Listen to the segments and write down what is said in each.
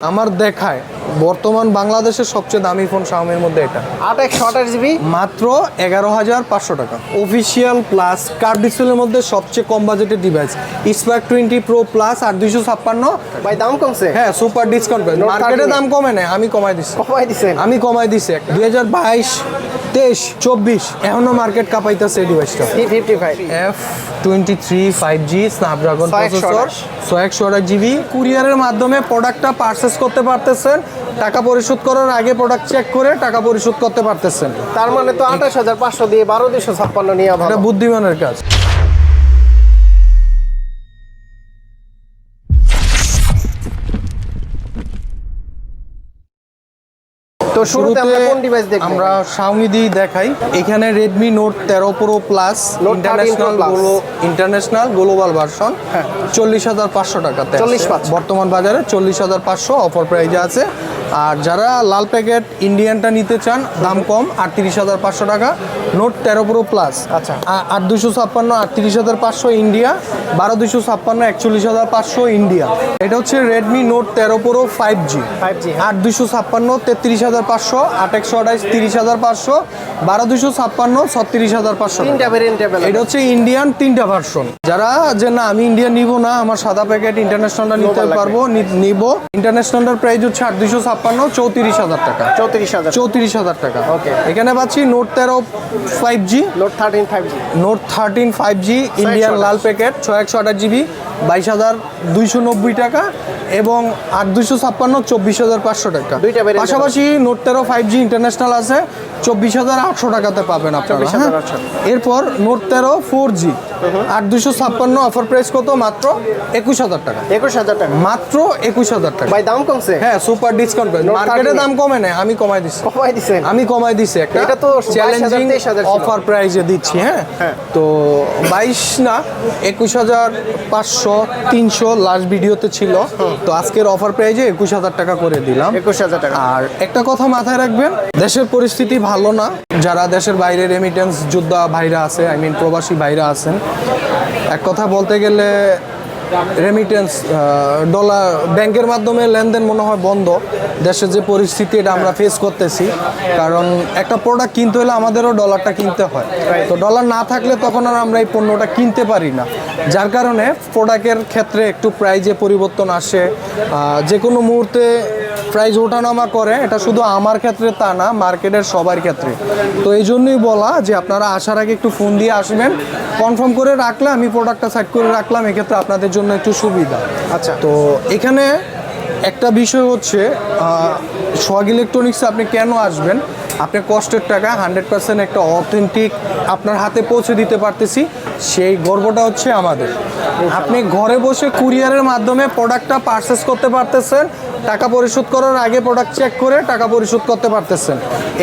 আমার দেখায়। বর্তমান বাংলাদেশের সবচেয়ে দামি ফোন শাওমির মধ্যে এটা। আট একশো আঠাশ জিবি? মাত্র এগারো হাজার পাঁচশো টাকা। অফিসিয়াল প্লাস কার্ড ডিসপ্লের মধ্যে সবচেয়ে কম বাজেটের device Spark twenty Pro Plus আর দুইশো ছাপ্পান্ন। ভাই দাম কমছে? হ্যাঁ সুপার ডিসকাউন্ট মার্কেটে দাম কমে নেই আমি কমাই দিচ্ছি কমাই দিছেন? আমি কমাই দিছি দুই হাজার বাইশ তেইশ চব্বিশ এখনও মার্কেট কাঁপাইতেছে এই ডিভাইসটা F twenty three five G Snapdragon ছয় একশো প্রসেসর ছয় একশো জিবি। কুরিয়ারের মাধ্যমে প্রোডাক্টটা পারচেস করতে পারতেছেন টাকা পরিশোধ করার আগে প্রোডাক্ট চেক করে টাকা পরিশোধ করতে পারতেছেন। তার মানে তো আঠাশ হাজার পাঁচশো দিয়ে বারো দুশো ছাপ্পান্ন নিয়ে এটা বুদ্ধিমানের কাজ। তো শুরুতে আমরা কোন ডিভাইস দেখব? আমরা Xiaomi দিয়ে দেখাই। এখানে Redmi Note 13 Pro Plus Note 13 Pro international Plus। International global version হ্যাঁ। চল্লিশ হাজার পাঁচশো টাকাতে আছে। 40,500 বর্তমান বাজারে চল্লিশ হাজার পাঁচশো অফার প্রাইজে আছে। আর যারা লাল প্যাকেট ইন্ডিয়ানটা নিতে চান দাম কম আটত্রিশ হাজার পাঁচশো টাকা। নোট তেরো প্রো প্লাস। আচ্ছা। আট দুশো ছাপ্পান্ন আটত্রিশ হাজার পাঁচশো ইন্ডিয়া বারো দুশো ছাপ্পান্ন একচল্লিশ হাজার পাঁচশো ইন্ডিয়া। এটা হচ্ছে রেডমি নোট তেরো প্রো ফাইভ জি 5G, হ্যাঁ। আট দুশো ছাপ্পান্ন তেত্রিশ হাজার পাঁচশো আট একশো আঠাইশ তিরিশ হাজার পাঁচশো বারো দুশো ছাপ্পান্ন ছত্রিশ হাজার পাঁচশো এটা হচ্ছে ইন্ডিয়ান তিনটা ভার্সন যারা যে না আমি ইন্ডিয়ান নিব না আমার সাদা প্যাকেট ইন্টারন্যাশনালটা নিতে পারব নিব। ইন্টারন্যাশনালটার প্রাইস হচ্ছে আট দুশো ছাপ্পান্ন চৌত্রিশ হাজার টাকা। চৌত্রিশ হাজার। চৌত্রিশ হাজার টাকা। Okay. এখানে পাচ্ছি নোট তেরো five G Note thirteen five G Note thirteen five G Indian লাল প্যাকেট ছয় একশো আঠাশ জিবি বাইশ হাজার দুইশো নব্বই টাকা এবং আট দুইশো ছাপ্পান্ন চব্বিশ হাজার পাঁচশো টাকা। পাশাপাশি নোট তেরো ফাইভ জি ইন্টারন্যাশনাল আছে। চব্বিশ হাজার আটশো টাকাতে পাবেন আপনারা 24,800 হ্যাঁ? এরপর নোট তেরো ফোর জি আট দুশো ছাপ্পান্ন অফার প্রাইস কত? মাত্র একুশ হাজার টাকা। একুশ হাজার টাকা। মাত্র একুশ হাজার টাকা। ভাই দাম কমছে? হ্যাঁ সুপার ডিসকাউন্ট Note মার্কেটে দাম কমে নেই আমি কমাই দিচ্ছি কমাই দিছেন আমি কমাই দিছি একটা এটা তো চ্যালেঞ্জিং অফার প্রাইজে দিচ্ছি হ্যাঁ? হ্যাঁ। তো বাইশ না একুশ হাজার পাঁচশো তিনশো লাস্ট ভিডিওতে ছিল। তো আজকের অফার প্রাইজে একুশ হাজার টাকা করে দিলাম। একুশ হাজার টাকা। আর একটা কথা মাথায় রাখবেন দেশের পরিস্থিতি ভালো না। যারা দেশের বাইরে রেমিটেন্স যোদ্ধা ভাইরা আছে আই মিন প্রবাসী ভাইরা আছেন এক কথা বলতে গেলে রেমিটেন্স ডলার ব্যাংকের মাধ্যমে লেনদেন মনে হয় বন্ধ। দেশের যে পরিস্থিতি এটা আমরা ফেস করতেছি। কারণ একটা প্রোডাক্ট কিনতে হলে আমাদেরও ডলারটা কিনতে হয়। তো ডলার না থাকলে তখন আর আমরা এই পণ্যটা কিনতে পারি না। যার কারণে প্রোডাক্টের ক্ষেত্রে একটু প্রাইজে পরিবর্তন আসে। যে কোনো মুহূর্তে প্রাইস ওঠানামা করে এটা শুধু আমার ক্ষেত্রে তা না মার্কেটের সবার ক্ষেত্রে। তো এই জন্যই বলা যে আপনারা আসার আগে একটু ফোন দিয়ে আসবেন কনফার্ম করে রাখলে আমি প্রোডাক্টটা সাইড করে রাখলাম এক্ষেত্রে আপনাদের জন্য একটু সুবিধা। আচ্ছা। তো এখানে একটা বিষয় হচ্ছে সোয়াগ ইলেকট্রনিক্সে আপনি কেন আসবেন? আপনি কষ্টের টাকা হান্ড্রেড পার্সেন্ট একটা অথেন্টিক আপনার হাতে পৌঁছে দিতে পারতেছি সেই গর্বটা হচ্ছে আমাদের। আপনি ঘরে বসে কুরিয়ারের মাধ্যমে প্রোডাক্টটা পারচেস করতে পারতেছেন টাকা পরিশোধ করার আগে প্রোডাক্ট চেক করে টাকা পরিশোধ করতে পারতেছেন।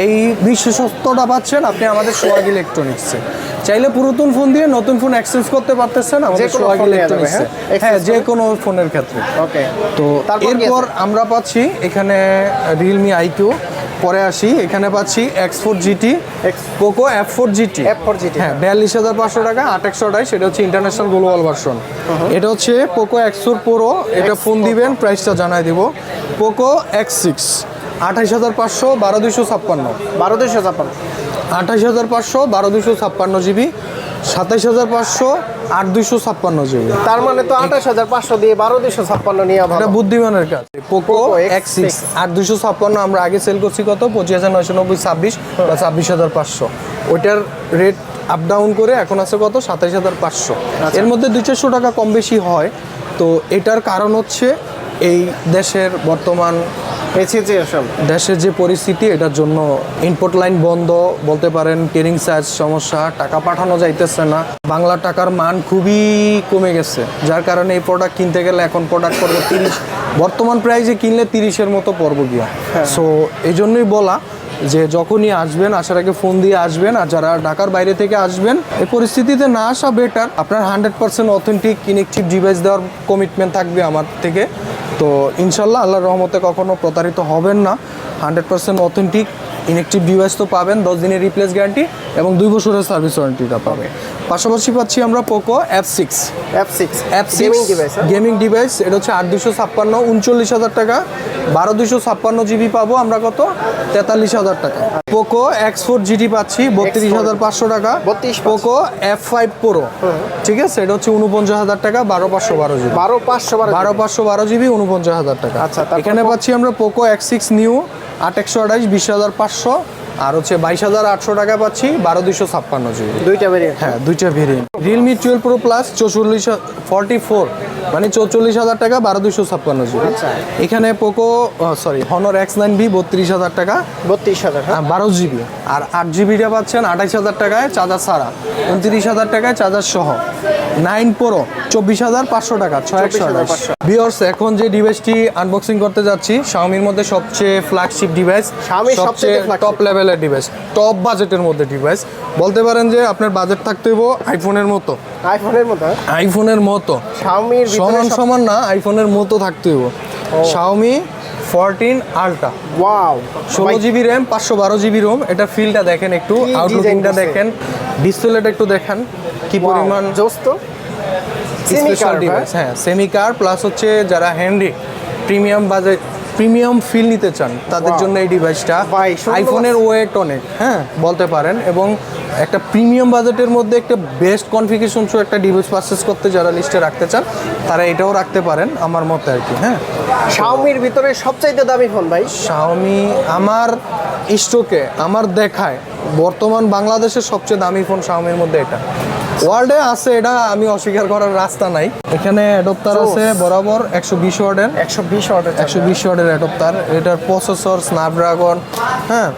এই বিশেষত্বটা পাচ্ছেন আপনি আমাদের সোয়াগ ইলেকট্রনিক্সে চাইলে পুরাতন ফোন দিয়ে নতুন ফোন এক্সচেঞ্জ করতে পারতেছেন আমাদের সোহাগ ইলেকট্রনিক্সে হ্যাঁ? হ্যাঁ যে কোনো ফোনের ক্ষেত্রে। ওকে তো এরপর আমরা পাচ্ছি এখানে রিয়েলমি আইকিউ পরে আসি এখানে পাচ্ছি X four GT Poco F four GT F4 GT হ্যাঁ বিয়াল্লিশ হাজার পাঁচশো টাকা আট একশো আঠাশ সেটা হচ্ছে ইন্টারন্যাশনাল গ্লোবাল ভার্সন এটা হচ্ছে পোকো এক্স ফোর প্রো এটা ফোন দিবেন প্রাইসটা জানাই দিব। পোকো এক্স সিক্স আঠাইশ হাজার পাঁচশো বারো দুশো ছাপ্পান্ন। বারো দুশো ছাপ্পান্ন। আঠাইশ হাজার পাঁচশো বারো দুশো ছাপ্পান্ন জিবি সাতাইশ হাজার পাঁচশো আট দুশো ছাপ্পান্ন জিবি তার মানে তো আঠাশ হাজার পাঁচশো দিয়ে বারো দুশো ছাপ্পান্ন নিয়ে এটা বুদ্ধিমানের কাজ। পোকো এক্স সিক্স আর দুশো ছাপ্পান্ন আমরা আগে সেল করছি কত? পঁচিশ হাজার নয়শো নব্বই ছাব্বিশ বা ছাব্বিশ হাজার পাঁচশো। ওইটার রেট আপ ডাউন করে এখন আছে কত? সাতাইশ হাজার পাঁচশো। এর মধ্যে দুই চারশো টাকা কম বেশি হয়। তো এটার কারণ হচ্ছে এই দেশের বর্তমান দেশের যে পরিস্থিতি এটার জন্য ইনপুট লাইন বন্ধ বলতে পারেন কেরিং চার্জ সমস্যা টাকা পাঠানো যাইতেছে না। বাংলা টাকার মান খুবই কমে গেছে যার কারণে এই প্রোডাক্ট কিনতে গেলে এখন প্রোডাক্ট পড়বে তিরিশ বর্তমান প্রাইসে কিনলে তিরিশের মতো পড়ব গিয়া। সো এই জন্যই বলা যে যখনই আসবেন, আসার আগে ফোন দিয়ে আসবেন আর যারা ঢাকার বাইরে থেকে আসবেন এই পরিস্থিতিতে না আসা বেটার আপনার hundred percent authentic inactive device দেওয়ার কমিটমেন্ট থাকবে আমার থেকে। তো ইনশাল্লাহ আল্লাহর রহমতে কখনো প্রতারিত হবেন না। Hundred percent authentic inactive device তো পাবেন দশ দিনের রিপ্লেস গ্যারান্টি এবং দুই বছরের সার্ভিস ওয়ারেন্টিটা পাবে পাশাপাশি পাচ্ছি আমরা Poco F six F six gaming device gaming device এটা হচ্ছে আট দুশো ছাপ্পান্ন উনচল্লিশ হাজার টাকা। বারো দুশো ছাপ্পান্ন জিবি পাবো আমরা কত? তেতাল্লিশ হাজার টাকা। পোকো এক্স ফোর জিটি পাচ্ছি বত্রিশ হাজার পাঁচশো টাকা। 32 পোকো এফ ফাইভ প্রো ঠিক আছে? এটা হচ্ছে উনপঞ্চাশ হাজার টাকা বারো পাঁচশো বারো জিবি বারো পাঁচশো বারো পাঁচশো বারো জিবি উনপঞ্চাশ হাজার টাকা। আচ্ছা, এখানে পাচ্ছি আমরা পোকো এক্স সিক্স নিউ আট একশো আঠাইশ বিশ হাজার পাঁচশো আর হচ্ছে বাইশ হাজার আটশো টাকা পাচ্ছি বারো দুইশো ছাপ্পান্ন জিবি। দুইটা ভেরিয়েন্ট হ্যাঁ দুইটা variant Realme twelve Pro Plus চৌচল্লিশ ফর্টি ফোর মানে চৌচল্লিশ হাজার টাকা বারো দুশো ছাপ্পান্ন জিবি। আচ্ছা। এখানে Poco sorry Honor X nine B বত্রিশ হাজার টাকা। বত্রিশ হাজার হ্যাঁ। বারো জিবি। আর আট জিবিটা পাচ্ছেন আঠাইশ হাজার টাকায় চার্জার ছাড়া। উনত্রিশ হাজার টাকায় চার্জার সহ। নাইন প্রো চব্বিশ হাজার পাঁচশো টাকা ছয় একশো আঠাশ। 24,500 বিয়র্স এখন যে ডিভাইসটি আনবক্সিং করতে যাচ্ছি শাওমির মধ্যে সবচেয়ে ফ্ল্যাগশিপ ডিভাইস সবচেয়ে টপ লেভেলের ডিভাইস টপ বাজেটের মধ্যে ডিভাইস বলতে পারেন যে আপনার বাজেট থাকতে হইব আইফোনের মতো। আইফোনের মতো? আইফোনের মতো। শাওমির সমান সমান না আইফোনের মতো থাকতে হইব। শাওমি ফোরটিন আলট্রা ওয়াও ষোলো জিবি র্যাম পাঁচশো বারো জিবি রোম এটা ফিলটা দেখেন একটু আউটলুকিংটা দেখেন ডিসপ্লেটা একটু দেখেন কি পরিমাণ জোস্ত স্পেশাল ডিভাইস হ্যাঁ? সেমি কার প্লাস হচ্ছে যারা handy premium budget premium feel নিতে চান তাদের জন্য এই ডিভাইসটা আইফোনের ওয়েট অনেক হ্যাঁ বলতে পারেন। এবং একটা প্রিমিয়াম বাজেটের মধ্যে একটা বেস্ট কনফিগেশন শো একটা ডিভাইস পারচেস করতে যারা লিস্টে রাখতে চান তারা এটাও রাখতে পারেন আমার মতে আর কি হ্যাঁ? শাওমির ভিতরে সবচাইতে দামি ফোন ভাই? শাওমি আমার স্টকে আমার দেখায় বর্তমান বাংলাদেশের সবচেয়ে দামি ফোন শাওমির মধ্যে এটা। ওয়ার্ল্ডে আছে এটা আমি অস্বীকার করার রাস্তা নাই। এখানে অ্যাডপ্টার আছে বরাবর একশো বিশ ওয়ার্ডের। একশো বিশ অর্ডার একশো বিশ ওয়ার্ডের অ্যাডপ্টার এটার প্রসেসর স্ন্যাপড্রাগন হ্যাঁ?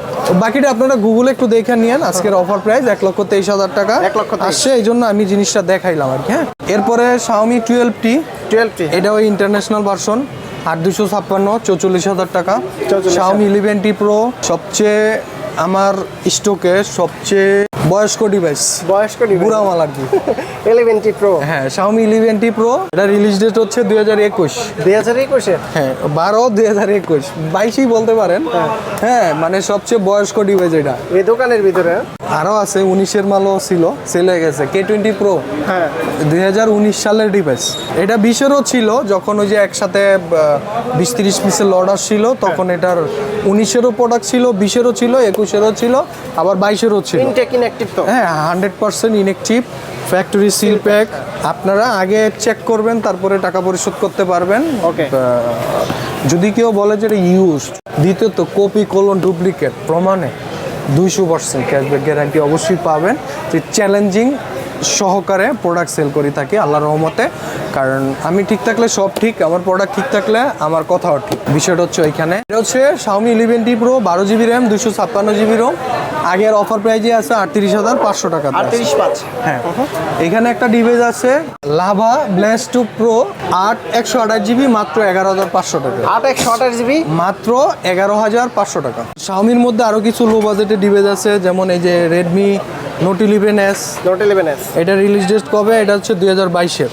বাকিটা আপনারা গুগলে একটু দেখে নিয়েন। আজকের অফার প্রাইস এক লক্ষ তেইশ হাজার টাকা। এক লক্ষ আসছে এই জন্য আমি জিনিসটা দেখাইলাম আর কি হ্যাঁ? এরপরে Xiaomi twelve T twelve T এটা ওই ইন্টারন্যাশনাল ভার্সন আট দুশো ছাপ্পান্ন চৌচল্লিশ হাজার টাকা। 44,000 শাওমি ইলেভেন টি প্রো সবচেয়ে আমার স্টকে সবচেয়ে বয়স্ক ডিভাইস বয়স্ক বুড়া মাল আর কি। ইলেভেন টি প্রো হ্যাঁ শাওমি ইলেভেন টি প্রো এটা রিলিজ ডেট হচ্ছে দুই হাজার একুশ। দুই হাজার একুশে? হ্যাঁ বারো দুই হাজার একুশ। বাইশই বলতে পারেন। হ্যাঁ। মানে সবচেয়ে বয়স্ক ডিভাইস এটা। এই দোকানের ভিতরে? আরও আছে উনিশের মালও ছিল সেল হয়ে গেছে। কে টোয়েন্টি প্রো হ্যাঁ। দুই হাজার উনিশ সালের ডিভাইস এটা বিশেরও ছিল যখন ওই যে একসাথে বিশ তিরিশ পিসের অর্ডার ছিল তখন এটার উনিশেরও প্রোডাক্ট ছিল বিশেরও ছিল একুশেরও ছিল আবার বাইশেরও ছিল। ইনটেক ইনঅ্যাক্টিভ তো? হ্যাঁ hundred percent inactive factory seal pack আপনারা আগে চেক করবেন তারপরে টাকা পরিশোধ করতে পারবেন. আহ, যদি কেউ বলে যে এটা ইউজ দ্বিতীয়ত কপি কোলন ডুপ্লিকেট প্রমাণে দুইশো পার্সেন্ট ক্যাশব্যাক গ্যারান্টি অবশ্যই পাবেন। যে চ্যালেঞ্জিং সহকারে প্রোডাক্ট সেল করি থাকি আল্লাহ রহমতে। কারণ আমি ঠিক থাকলে সব ঠিক আমার প্রোডাক্ট ঠিক থাকলে আমার কথাও ঠিক। বিষয়টা হচ্ছে ওইখানে। এটা হচ্ছে শাওমি ইলেভেন টি প্রো বারো জিবি র্যাম দুশো ছাপ্পান্ন জিবি রোম আগের অফার প্রাইজে আছে আটত্রিশ হাজার পাঁচশো টাকা আটত্রিশ পাঁচ। হ্যাঁ। এখানে একটা ডিভাইস আছে লাভা ব্ল্যাস টু প্রো আট একশো আঠাশ জিবি মাত্র এগারো হাজার পাঁচশো টাকা। আট একশো আঠাশ জিবি মাত্র এগারো হাজার পাঁচশো টাকা। শাওমির মধ্যে আরও কিছু লো বাজেটের ডিভাইস আছে যেমন এই যে Redmi Note eleven S Note eleven S এটা রিলিজ ডেট কবে? এটা হচ্ছে দুই হাজার বাইশের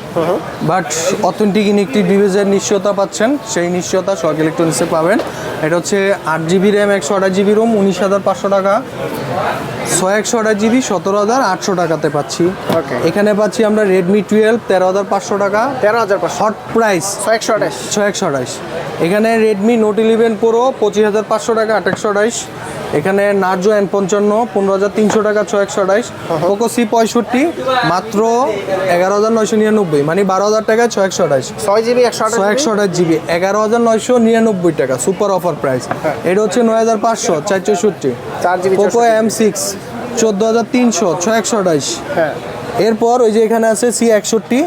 বাট অথেন্টিক ইনেকটি ডিভাইসের নিশ্চয়তা পাচ্ছেন। সেই নিশ্চয়তা সোহাগ ইলেকট্রনিক্সে পাবেন। এটা হচ্ছে আট জিবি র্যাম একশো আঠাশ জিবি রোম উনিশ হাজার পাঁচশো টাকা। ছয় একশো আঠাশ জিবি সতেরো হাজার আটশো টাকাতে পাচ্ছি. এখানে পাচ্ছি আমরা রেডমি টুয়েলভ তেরো হাজার পাঁচশো টাকা। তেরো হাজার হট প্রাইস ছয় একশো আঠাশ। ছয় একশো আঠাইশ এখানে রেডমি নোট ইলেভেন প্রো পঁচিশ হাজার পাঁচশো টাকা আট একশো আঠাইশ এখানে নার্জো এন পঞ্চান্ন পনেরো হাজার তিনশো টাকা ছয় একশো আঠাইশ পোকো সি পঁয়ষট্টি মাত্র এগারো হাজার নয়শো নিরানব্বই মানে বারো হাজার টাকায় ছয় একশো আঠাইশ। ছয় জিবি একশো ছয় একশো আঠাশ জিবি এগারো হাজার নয়শো নিরানব্বই টাকা সুপার অফার প্রাইস। এটা হচ্ছে নয় হাজার পাঁচশো চার চৌষট্টি চার জিবি পোকো এম সিক্স চোদ্দ হাজার তিনশো ছয় একশো আঠাইশ। হ্যাঁ। এরপর ওই যে এখানে আছে সি একষট্টি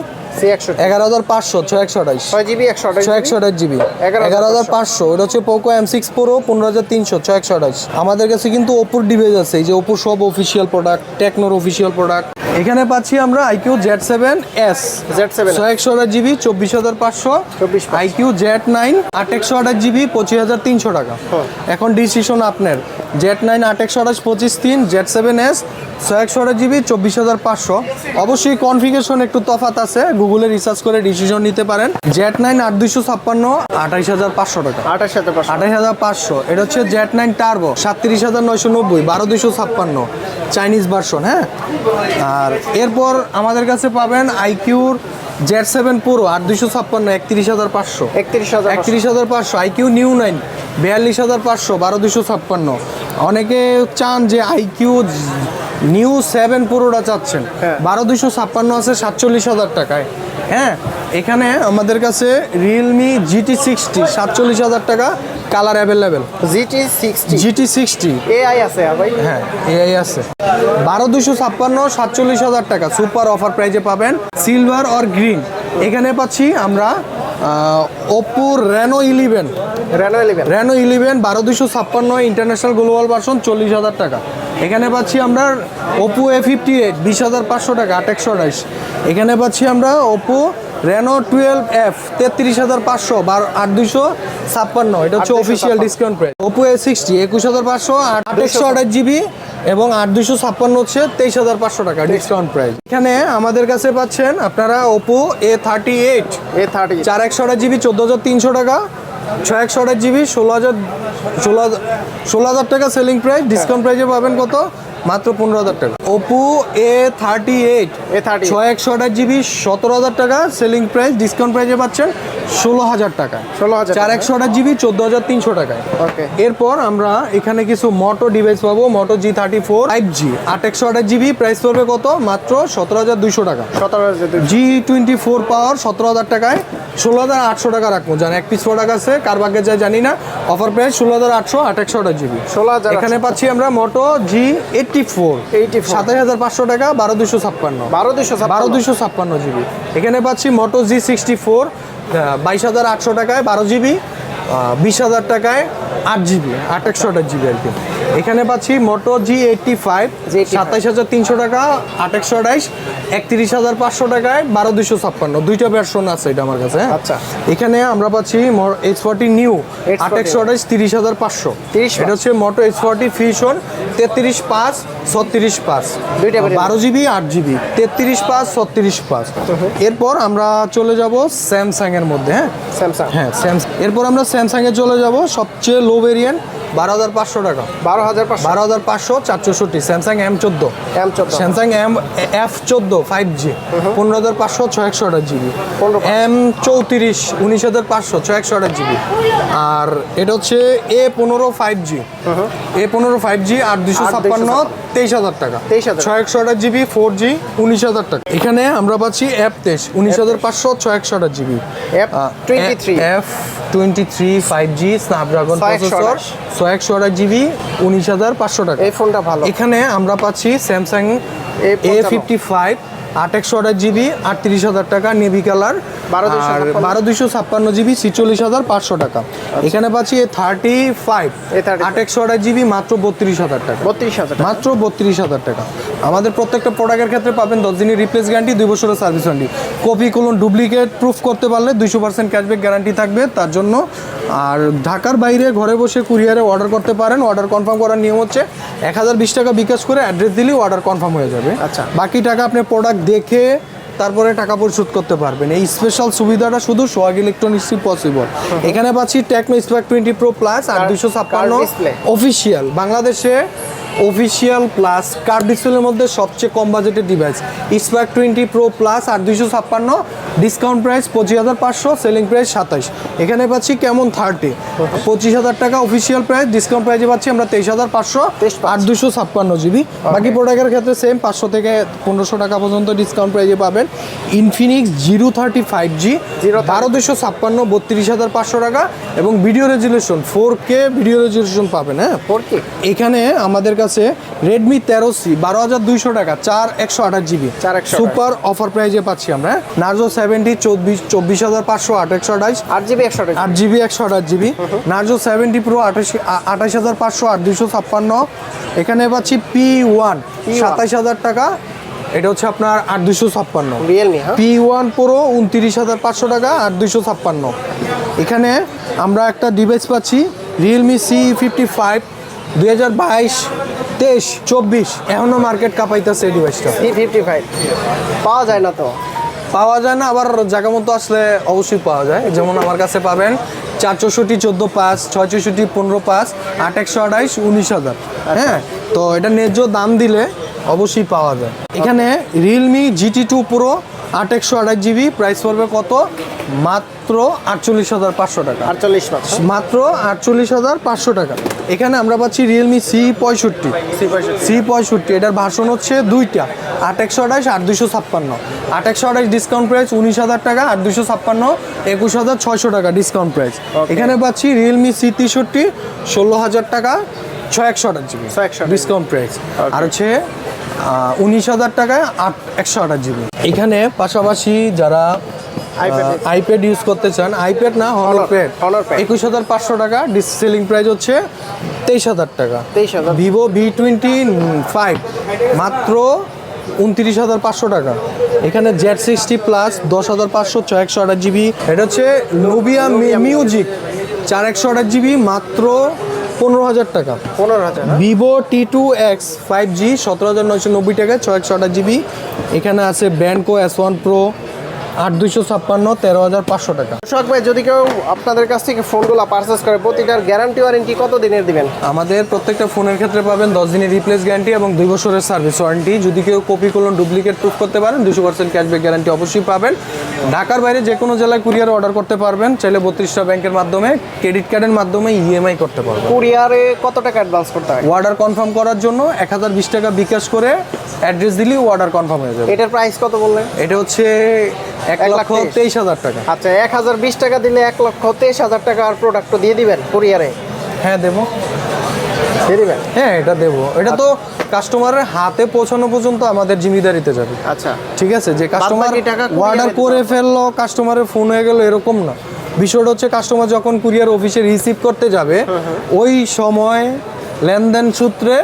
এগারো হাজার পাঁচশো ছয় একশো আঠাইশ ছয় জিবি একশো আঠাশ ছয় একশো আঠাশ জিবি। এগারো হাজার পাঁচশো। এটা হচ্ছে পোকো এম সিক্স প্রো পনেরো হাজার তিনশো ছয় একশো আঠাশ। আমাদের কাছে কিন্তু ওপোর ডিভাইস আছে এই যে ওপো সব অফিসিয়াল প্রোডাক্ট টেকনোর অফিসিয়াল প্রোডাক্ট এখানে পাচ্ছি আমরা iQOO Z seven S Z seven ছয় একশো আঠাশ জিবি চব্বিশ হাজার পাঁচশো। 24,500 আইকিউ জেড নাইন আট একশো আঠাশ জিবি পঁচিশ হাজার তিনশো টাকা। হ্যাঁ। এখন ডিসিশন আপনার। জেড নাইন আট একশো আঠাশ পঁচিশ তিন জেড সেভেন এস ছয় একশো আঠাশ জিবি চব্বিশ হাজার পাঁচশো। অবশ্যই কনফিগেশন একটু তফাত আছে। গুগলে রিসার্চ করে ডিসিশন নিতে পারেন। জেট নাইন আট দুইশো ছাপ্পান্ন আঠাইশ হাজার পাঁচশো টাকা। আঠাশ হাজার পাঁচশো। আঠাইশ হাজার পাঁচশো। এটা হচ্ছে জেট নাইন টার্বো সাতত্রিশ হাজার নয়শো নব্বই বারো দুইশো ছাপ্পান্ন। চাইনিজ ভার্সন হ্যাঁ? আর এরপর আমাদের কাছে পাবেন আইকিউর জেট সেভেন পুরো আট দুইশো ছাপ্পান্ন একত্রিশ হাজার পাঁচশো। একত্রিশ হাজার একত্রিশ হাজার পাঁচশো আইকিউ নিউ নাইন বিয়াল্লিশ হাজার পাঁচশো বারো দুশো ছাপ্পান্ন। অনেকে চান যে আইকিউ নিউ সেভেন পুরোটা চাচ্ছেন। হ্যাঁ। বারো দুশো ছাপ্পান্ন আছে সাতচল্লিশ হাজার টাকায়। হ্যাঁ এখানে আমাদের কাছে রিয়েলমি জিটি সিক্সটি সাতচল্লিশ হাজার টাকা colour available GT sixty GT sixty AI আছে হ্যাঁ ভাই। হ্যাঁ এআই আছে। বারো দুশো ছাপ্পান্ন সাতচল্লিশ হাজার টাকা। সুপার অফার প্রাইজে পাবেন। সিলভার অর গ্রিন এখানে পাচ্ছি আমরা Oppo Reno eleven Reno eleven Reno eleven বারো দুশো ছাপ্পান্ন ইন্টারন্যাশনাল গ্লোবাল ভার্সন চল্লিশ হাজার টাকা। এখানে পাচ্ছি আমরা ওপো এ ফিফটি এইট বিশ হাজার পাঁচশো টাকা আট একশো আঠাইশ এখানে পাচ্ছি আমরা ওপো রেনো টুয়েলভ এফ তেত্রিশ হাজার পাঁচশো বারো আট দুশো ছাপ্পান্ন। এটা হচ্ছে 8,256 official discount price Oppo A sixty একুশ হাজার পাঁচশো আট একশো আঠাশ জিবি এবং আট দুশো ছাপ্পান্ন হচ্ছে তেইশ হাজার পাঁচশো টাকা ডিসকাউন্ট প্রাইস এখানে আমাদের কাছে পাচ্ছেন আপনারা Oppo A thirty eight A thirty চার একশো আঠাশ জিবি চোদ্দ হাজার তিনশো টাকা। ছয় একশো আঠাশ জিবি ষোলো হাজার ষোলো হাজার ষোলো হাজার টাকা সেলিং প্রাইস ডিসকাউন্ট প্রাইসে পাবেন কত? মাত্র পনেরো হাজার টাকা। Oppo A thirty eight A38 ছয় একশো আঠাশ জিবি সতেরো হাজার টাকা সেলিং প্রাইস ডিসকাউন্ট প্রাইসে পাচ্ছেন ষোলো হাজার টাকা। 16,000 চার একশো আঠাশ জিবি চোদ্দ হাজার তিনশো টাকায়। ওকে। এরপর আমরা এখানে কিছু মোটো ডিভাইস পাবো Moto G thirty four five G আট একশো আঠাশ জিবি প্রাইস পড়বে কত? মাত্র সতেরো হাজার দুইশো টাকা। সতেরো হাজার জি টোয়েন্টি ফোর পাওয়ার সতেরো হাজার টাকায়। ষোলো হাজার আটশো টাকা রাখব। জান এক পিস প্রোডাক্ট আছে কার ভাগ্যে যায় জানি না। অফার প্রাইস ষোলো হাজার আটশো আট একশো আঠাশ জিবি। ষোলো হাজার এখানে পাচ্ছি আমরা মোটো জি এইটটি ফোর 84 সাতাশ হাজার পাঁচশো টাকা বারো দুশো ছাপ্পান্ন। বারো দুশো বারো দুশো ছাপ্পান্ন জিবি। এখানে পাচ্ছি মোটো জি সিক্সটি ফোর বাইশ হাজার আটশো টাকায় বারো জিবি বিশ হাজার টাকায় আট জিবি আট একশো আঠাশ জিবি আর কি। এখানে পাচ্ছি মোটো জি এইটটি ফাইভ সাতাইশ হাজার তিনশো টাকা আট একশো আঠাইশ একত্রিশ হাজার পাঁচশো টাকায় বারো দুশো ছাপ্পান্ন। দুইটা ভার্সন আছে এটা আমার কাছে। আচ্ছা। এখানে আমরা পাচ্ছি এইচ ফর্টি নিউ আট একশো আঠাইশ তিরিশ হাজার পাঁচশো। 30 এটা হচ্ছে মোটো এইচ ফর্টি ফিউশন তেত্রিশ পাঁচ ছত্রিশ পাঁচ। বারো জিবি আট জিবি তেত্রিশ পাঁচ ছত্রিশ পাঁচ। এরপর আমরা চলে যাব স্যামসাং এর মধ্যে হ্যাঁ? স্যামসাং হ্যাঁ স্যামসাং এরপর আমরা স্যামসাং এ চলে যাব সবচেয়ে লো ভেরিয়েন্ট বারো হাজার পাঁচশো টাকা। বারো হাজার বারো হাজার পাঁচশো চারশোষট্টি স্যামসাং এম চোদ্দ। এম চোদ্দ। স্যামসাং এম এফ চোদ্দ ফাইভ জি পনেরো হাজার পাঁচশো ছয় একশো আঠাশ জিবি এম চৌত্রিশ উনিশ হাজার পাঁচশো ছয় একশো আঠাশ জিবি আর এটা হচ্ছে এ পনেরো ফাইভ জি এ পনেরো ফাইভ জি আট দুশো ছাপ্পান্ন তেইশ হাজার টাকা। 23,000 ছয় একশো আঠাশ জিবি ফোর জি উনিশ হাজার টাকা। এখানে আমরা পাচ্ছি এফ তেইশ উনিশ হাজার পাঁচশো ছয় একশো আঠাশ GB F twenty three F twenty three five G Snapdragon processor একশো আঠাশ জিবি উনিশ হাজার পাঁচশো টাকা। এই ফোনটা ভালো। এখানে আমরা পাচ্ছি স্যামসাং এ ফিফটি ফাইভ আট একশো আঠাশ জিবি আটত্রিশ হাজার টাকা নেভি কালার। আর বারো দুইশো ছাপ্পান্ন জিবি ছিচল্লিশ হাজার পাঁচশো টাকা। এখানে পাচ্ছি থার্টি ফাইভ। আট একশো আঠাশ জিবি মাত্র বত্রিশ হাজার টাকা। বত্রিশ হাজার মাত্র বত্রিশ হাজার টাকা। আমাদের প্রত্যেকটা প্রোডাক্টের ক্ষেত্রে পাবেন দশ দিনের রিপ্লেস গ্যারান্টি দুই বছরের service warranty copy colon duplicate proof করতে পারলে দুইশো পার্সেন্ট ক্যাশব্যাক গ্যারান্টি থাকবে তার জন্য। আর ঢাকার বাইরে ঘরে বসে কুরিয়ারে অর্ডার করতে পারেন। অর্ডার কনফার্ম করার নিয়ম হচ্ছে এক হাজার বিশ টাকা বিকাশ করে অ্যাড্রেস দিলেই অর্ডার কনফার্ম হয়ে যাবে। আচ্ছা। বাকি টাকা আপনি প্রোডাক্ট দেখে তারপরে টাকা পরিশোধ করতে পারবেন। এই স্পেশাল সুবিধাটা শুধু সোহাগ ইলেকট্রনিক্সই পসিবল এখানে পাচ্ছি Tecno Spark twenty Pro Plus আর দুশো ছাপ্পান্ন অফিসিয়াল বাংলাদেশে অফিসিয়াল প্লাস কার ডিসপ্লের মধ্যে সবচেয়ে কম বাজেটের device Spark twenty Pro Plus আর দুইশো ছাপ্পান্ন ডিসকাউন্ট প্রাইস পঁচিশ হাজার পাঁচশো সেলিং প্রাইস সাতাইশ। এখানে পাচ্ছি কেমন থার্টি পঁচিশ হাজার টাকা অফিসিয়াল প্রাইস ডিসকাউন্ট প্রাইসে পাচ্ছি আমরা তেইশ হাজার পাঁচশো 23,500 আর দুশো ছাপ্পান্ন জিবি বাকি প্রোডাক্টের ক্ষেত্রে সেম পাঁচশো থেকে পনেরোশো টাকা পর্যন্ত ডিসকাউন্ট প্রাইসে পাবেন। Infinix zero thirty five G 030 বারো দুশো ছাপ্পান্ন বত্রিশ হাজার পাঁচশো টাকা এবং video resolution four K video resolution পাবেন হ্যাঁ? ফোর কি এখানে আমাদের কাছে রেডমি তেরো সি বারো হাজার দুইশো টাকা চার একশো আঠাশ জিবি 4128 সুপার অফার প্রাইজে পাচ্ছি আমরা। নার্জো সেভেন্টি চব্বিশ চব্বিশ হাজার পাঁচশো আট একশো আঠাশ। আট জিবি একশো আট জিবি একশো আঠাশ জিবি নার্জো সেভেন্টি প্রো আঠাশ আঠাশ হাজার পাঁচশো আট দুশো ছাপ্পান্ন। এখানে পাচ্ছি পি ওয়ান সাতাইশ হাজার টাকা। এটা হচ্ছে আপনার আট দুশো ছাপ্পান্ন। পি ওয়ান প্রো উনত্রিশ হাজার পাঁচশো টাকা আট দুশো ছাপ্পান্ন। এখানে আমরা একটা ডিভাইস পাচ্ছি রিয়েলমি সি ফিফটি ফাইভ দুই হাজার বাইশ তেইশ চব্বিশ এখনও মার্কেট কাঁপাইতেছে এই ডিভাইসটা ফিফটি ফাইভ পাওয়া যায় না তো? পাওয়া যায় না আবার জায়গা মতো আসলে অবশ্যই পাওয়া যায়। যেমন আমার কাছে পাবেন চার চৌষট্টি চোদ্দ পাঁচ ছয় চৌষট্টি পনেরো পাঁচ আট একশো আঠাইশ উনিশ হাজার। হ্যাঁ তো এটা ন্যায্য দাম দিলে অবশ্যই পাওয়া যায়। এখানে রিয়েলমি জিটি টু প্রো আট একশো আঠাশ জিবি প্রাইস পড়বে কত? মাত্র আটচল্লিশ হাজার পাঁচশো টাকা। আটচল্লিশ মাত্র। আটচল্লিশ হাজার পাঁচশো টাকা। এখানে আমরা পাচ্ছি রিয়েলমি সি পঁয়ষট্টি। সি পঁয়ষট্টি। এটার ভাষণ হচ্ছে দুইটা। আট একশো আঠাইশ আট দুশো ছাপ্পান্ন। আট একশো আঠাইশ ডিসকাউন্ট প্রাইস উনিশ হাজার টাকা আট দুশো ছাপ্পান্ন একুশ হাজার ছয়শো টাকা ডিসকাউন্ট প্রাইস এখানে পাচ্ছি রিয়েলমি সি তেষট্টি ষোলো হাজার টাকা ছয় একশো আঠাশ জিবি। 628 ডিসকাউন্ট প্রাইস আর হচ্ছে উনিশ হাজার টাকায় আট একশো আঠাশ জিবি। এখানে পাশাপাশি যারা আইপ্যাড ইউজ করতে চান আইপ্যাড না হনর প্যাড। একুশ হাজার পাঁচশো টাকা সেলিং প্রাইস হচ্ছে তেইশ হাজার টাকা। তেইশ হাজার। ভিভো ভি টোয়েন্টি ফাইভ মাত্র উনত্রিশ হাজার পাঁচশো টাকা। এখানে জেড সিক্সটি প্লাস দশ হাজার পাঁচশো ছয় একশো আঠাশ জিবি। এটা হচ্ছে নোবিয়া মিউজিক চার একশো আঠাশ জিবি মাত্র পনেরো হাজার টাকা। পনেরো হাজার Vivo T two X five G সতেরো হাজার নয়শো নব্বই টাকা ছয় একশো আঠাশ জিবি এখানে আছে ব্যান্ডকো এস ওয়ান প্রো আট দুইশো ছাপ্পান্ন তেরো হাজার পাঁচশো টাকা। শখ ভাই যদি কেউ আপনাদের কাছ থেকে ফোনগুলো পারচেস করে প্রতিটার গ্যারান্টি ওয়ারেন্টি কত দিনের দিবেন? আমাদের প্রত্যেকটা ফোনের ক্ষেত্রে পাবেন দশ দিনের রিপ্লেস গ্যারান্টি এবং দুই বছরের সার্ভিস ওয়ারেন্টি যদি কেউ কপি করুন ডুপ্লিকেট প্রুফ করতে পারেন দুশো পার্সেন্ট ক্যাশব্যাক গ্যারান্টি অবশ্যই পাবেন। ঢাকার বাইরে যে কোনো জেলায় কুরিয়ার অর্ডার করতে পারবেন। চাইলে বত্রিশটা ব্যাংকের মাধ্যমে ক্রেডিট কার্ডের মাধ্যমে ইএমআই করতে পারবেন। কুরিয়ারে কত টাকা অ্যাডভান্স করতে হয়? অর্ডার কনফার্ম করার জন্য এক হাজার বিশ টাকা বিকাশ করে অ্যাড্রেস দিলেই অর্ডার কনফার্ম হয়ে যাবে। এটার প্রাইস কত বললেন? এটা হচ্ছে এক লক্ষ তেইশ। হাজার টাকা। আচ্ছা এক হাজার বিশ টাকা দিলে এক লক্ষ তেইশ হাজার টাকা আর প্রোডাক্ট দিয়ে দিবেন কুরিয়ারে হ্যাঁ দেবো। দিয়ে দিবেন? হ্যাঁ এটা দেবো। এটা তো কাস্টমারের হাতে পৌঁছানো পর্যন্ত আমাদের জিম্মেদারিতে যাবে। আচ্ছা। ঠিক আছে? যে কাস্টমার অর্ডার করে ফেলল কাস্টমারের ফোন হয়ে গেল এরকম না। বিষয়টা হচ্ছে কাস্টমার যখন কুরিয়ার অফিসে রিসিভ করতে যাবে ওই সময় লেনদেন সূত্রে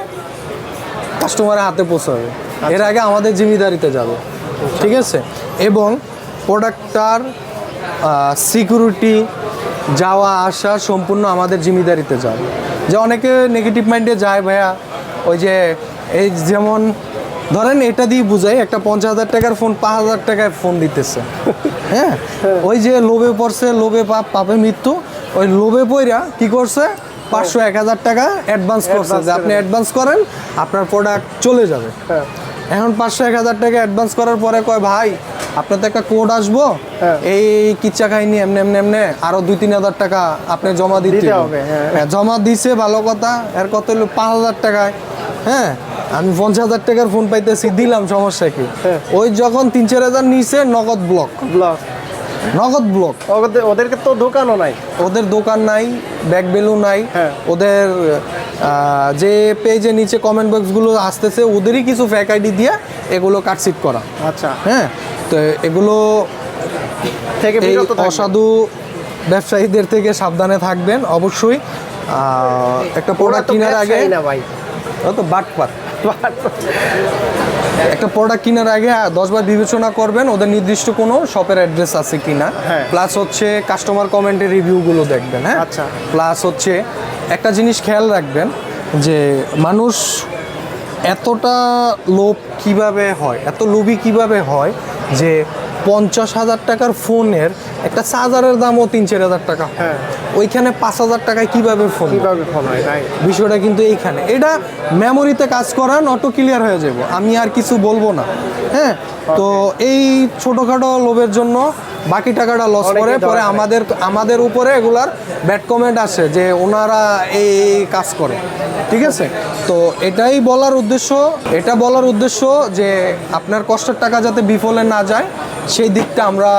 কাস্টমারের হাতে পৌঁছাবে। এর আগে আমাদের জিম্মেদারিতে যাবে। ঠিক আছে? এবং প্রোডাক্টটার সিকিউরিটি যাওয়া আসা সম্পূর্ণ আমাদের জিম্মেদারিতে যাবে। যে অনেকে নেগেটিভ মাইন্ডে যায় ভাইয়া ওই যে এই যেমন ধরেন এটা দিয়ে বুঝাই একটা পঞ্চাশ হাজার টাকার ফোন পাঁচ হাজার টাকায় ফোন দিতেছে। হ্যাঁ? ওই যে লোভে পড়ছে লোভে পাপ পাপে মৃত্যু ওই লোভে পইরা কি করছে? পাঁচশো এক হাজার টাকা অ্যাডভান্স করছে যে আপনি অ্যাডভান্স করেন আপনার প্রোডাক্ট চলে যাবে। হ্যাঁ। এখন পাঁচশো এক হাজার টাকা অ্যাডভান্স করার পরে কয় ভাই আপনার তো একটা কোড আসব। হ্যাঁ। এই কিচ্ছা খাইনি এমনি এমনি এমনি আরও দুই তিন হাজার টাকা আপনি জমা দিতে হবে। হ্যাঁ। জমা দিছে ভালো কথা। এর কত হলো পাঁচ হাজার টাকায় হ্যাঁ আমি পঞ্চাশ হাজার টাকার ফোন পাইতেছি দিলাম সমস্যা কি। ওই যখন তিন চার হাজার নিচে নগদ ব্লক ব্লক নগদ ব্লক। ওদের ওদেরকে তো দোকানও নাই। ওদের দোকান নাই ব্যাগ বেলু নাই। হ্যাঁ। ওদের যে পেজে নিচে কমেন্ট বক্সগুলো আসতেছে ওদেরই কিছু ফ্যাক আইডি দিয়ে এগুলো কাটসিট করা। আচ্ছা। হ্যাঁ? তো এগুলো থেকে বিরত অসাধু ব্যবসায়ীদের থেকে সাবধানে থাকবেন অবশ্যই। একটা প্রোডাক্ট কেনার আগে ভাই। ও তো বাটপাট একটা প্রোডাক্ট কেনার আগে দশবার বিবেচনা করবেন ওদের নির্দিষ্ট কোনো শপের অ্যাড্রেস আছে কিনা হ্যাঁ। প্লাস হচ্ছে কাস্টমার কমেন্টের রিভিউগুলো দেখবেন হ্যাঁ আচ্ছা। প্লাস হচ্ছে একটা জিনিস খেয়াল রাখবেন যে মানুষ এতটা লোভ কীভাবে হয় এত লোভী কীভাবে হয় যে পঞ্চাশ হাজার টাকার ফোনের একটা চার্জারের দামও তিন চার হাজার টাকা। হ্যাঁ। ওইখানে পাঁচ হাজার টাকায় কীভাবে ফোন কীভাবে ফোন হয়? বিষয়টা কিন্তু এইখানে। এটা মেমোরিতে কাজ করান নটো ক্লিয়ার হয়ে যাব। আমি আর কিছু বলব না। হ্যাঁ? তো এই ছোটোখাটো লোভের জন্য বাকি টাকাটা লস করে পরে আমাদের আমাদের উপরে এগুলার ব্যাড কমেন্ট আসে যে ওনারা এই কাজ করে। ঠিক আছে? তো এটাই বলার উদ্দেশ্য। এটা বলার উদ্দেশ্য যে আপনার কষ্টের টাকা যাতে বিফলে না যায় সেই দিকটা আমরা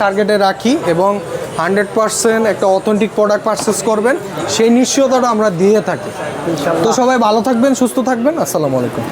টার্গেটে রাখি এবং হান্ড্রেড পার্সেন্ট একটা অথেন্টিক প্রোডাক্ট পারচেস করবেন সেই নিশ্চয়তাটা আমরা দিয়ে থাকি। তো সবাই ভালো থাকবেন সুস্থ থাকবেন। আসসালামু আলাইকুম।